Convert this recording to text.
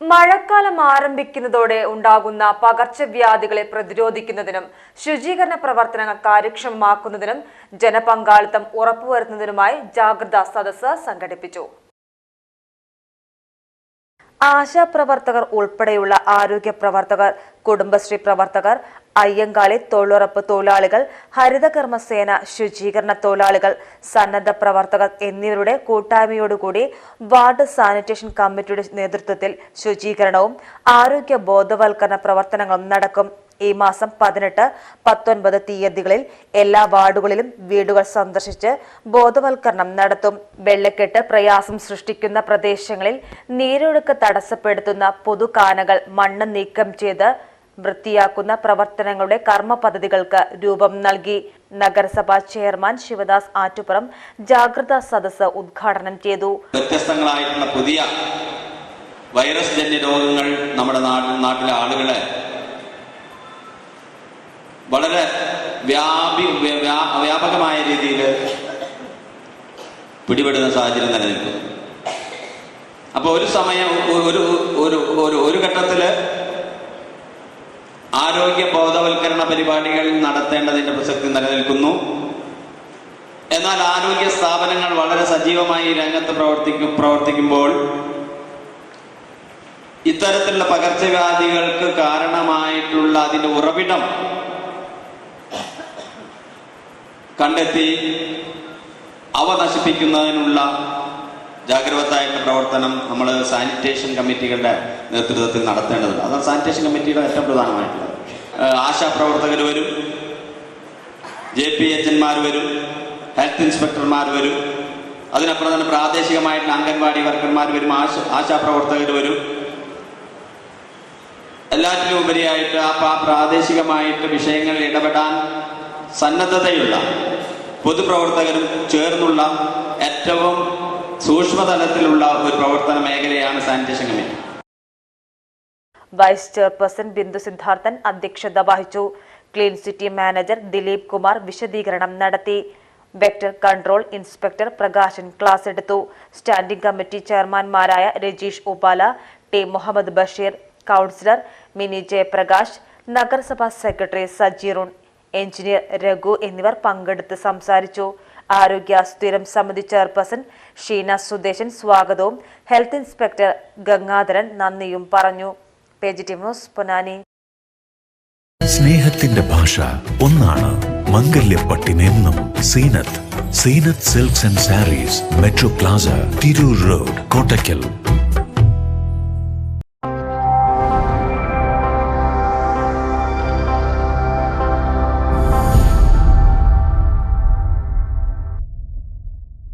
മഴക്കാലം ആരംഭിക്കുന്നതോടെ ഉണ്ടാകുന്ന പകർച്ചവ്യാധികളെ പ്രതിരോധിക്കുന്നതിനും ശുചീകരണ പ്രവർത്തനങ്ങൾ കാര്യക്ഷമമാക്കുന്നതിനും ജനപങ്കാളിത്തം ഉറപ്പുവരുത്തുന്നതിനുമായി ജാഗ്രതാ സദസ്സ് സംഘടിപ്പിച്ചു. ആശാപ്രവർത്തകർ ഉൾപ്പെടെയുള്ള ആരോഗ്യ പ്രവർത്തകർ കുടുംബശ്രീ പ്രവർത്തകർ അയ്യങ്കാളി തൊഴിലുറപ്പ് തൊഴിലാളികൾ ഹരിതകർമ്മസേന ശുചീകരണ തൊഴിലാളികൾ സന്നദ്ധ പ്രവർത്തകർ എന്നിവരുടെ കൂട്ടായ്മയോടുകൂടി വാർഡ് സാനിറ്റേഷൻ കമ്മിറ്റിയുടെ നേതൃത്വത്തിൽ ശുചീകരണവും ആരോഗ്യ ബോധവൽക്കരണ പ്രവർത്തനങ്ങളും നടക്കും. ഈ മാസം പതിനെട്ട് പത്തൊൻപത് തീയതികളിൽ എല്ലാ വാർഡുകളിലും വീടുകൾ സന്ദർശിച്ച് ബോധവൽക്കരണം നടത്തും. വെള്ളക്കെട്ട് പ്രയാസം സൃഷ്ടിക്കുന്ന പ്രദേശങ്ങളിൽ നീരൊഴുക്ക് തടസ്സപ്പെടുത്തുന്ന പൊതുകാനകൾ മണ്ണ് നീക്കം ചെയ്ത് വൃത്തിയാക്കുന്ന പ്രവർത്തനങ്ങളുടെ കർമ്മ പദ്ധതികൾക്ക് രൂപം നൽകി. നഗരസഭാ ചെയർമാൻ ശിവദാസ് ആറ്റുപുറം ജാഗ്രതാ സദസ്സ് ഉദ്ഘാടനം ചെയ്തു. വ്യത്യസ്തങ്ങളായിട്ടുള്ള പുതിയ വൈറസ് ജന്യ രോഗങ്ങൾ നമ്മുടെ നാട്ടിലെ ആളുകളെ വളരെ വ്യാപി വ്യ- വ്യാ- വ്യാപകമായ രീതിയിൽ പിടിപെടുന്ന സാഹചര്യം നിലനിൽക്കുന്നു അപ്പോൾ ഒരു സമയം ഒരു ഒരു ഒരു ഒരു ഘട്ടത്തിൽ ആരോഗ്യ ബോധവൽക്കരണ പരിപാടികൾ നടത്തേണ്ടതിന്റെ പ്രസക്തി നിലനിൽക്കുന്നു. എന്നാൽ ആരോഗ്യ സ്ഥാപനങ്ങൾ വളരെ സജീവമായി രംഗത്ത് പ്രവർത്തിക്കും പ്രവർത്തിക്കുമ്പോൾ ഇത്തരത്തിലുള്ള പകർച്ചവ്യാധികൾക്ക് കാരണമായിട്ടുള്ള അതിന്റെ ഉറവിടം കണ്ടെത്തി അവ നശിപ്പിക്കുന്നതിനുള്ള ജാഗ്രതായിട്ടുള്ള പ്രവർത്തനം നമ്മൾ സാനിറ്റേഷൻ കമ്മിറ്റികളുടെ നേതൃത്വത്തിൽ നടത്തേണ്ടതുണ്ട്. അതാണ് സാനിറ്റേഷൻ കമ്മിറ്റിയുടെ ഏറ്റവും പ്രധാനമായിട്ടുള്ളത്. ആശാപ്രവർത്തകർ വരും ജെ പി എച്ചന്മാർ വരും ഹെൽത്ത് ഇൻസ്പെക്ടർമാർ വരും അതിനപ്പുറം തന്നെ പ്രാദേശികമായിട്ടുള്ള അംഗൻവാടി വർക്കർമാർ വരും ആശ ആശാപ്രവർത്തകർ വരും. എല്ലാറ്റിലും ഉപരിയായിട്ട് ആ പ്രാ- പ്രാദേശികമായിട്ട് വിഷയങ്ങളിൽ ഇടപെടാൻ സന്നദ്ധതയുള്ള പൊതുപ്രവർത്തകരും ചേർന്നുള്ള ഏറ്റവും സൂക്ഷ്മതലത്തിലുള്ള ഒരു പ്രവർത്തന മേഖലയാണ് sanitation committee. Vice chairperson Bindu Siddharthan അധ്യക്ഷത വഹിച്ചു. Clean city manager Dileep Kumar വിശദീകരണം നടത്തി. Vector control inspector Prakashan class എടുത്തു. സ്റ്റാൻഡിംഗ് കമ്മിറ്റി ചെയർമാൻമാരായ രജീഷ് ഉപാല ടി മുഹമ്മദ് ബഷീർ കൗൺസിലർ മിനി ജയപ്രകാശ് നഗരസഭാ സെക്രട്ടറി സജീറുൺ എഞ്ചിനീയർ രഘു എന്നിവർ പങ്കെടുത്ത് സംസാരിച്ചു. ആരോഗ്യ സ്ഥിരം സമിതി ചെയർപേഴ്സൺ ഷീന സുദേശൻ സ്വാഗതവും ഹെൽത്ത് ഇൻസ്പെക്ടർ ഗംഗാധരൻ നന്ദിയും പറഞ്ഞു. Page news Ponnani. സ്നേഹത്തിന്റെ ഭാഷ ഒന്നാണ്. മംഗല്യപ്പട്ടിനെന്നും Seenath Seenath silks and sarees metro plaza Tirur road Kottakkal.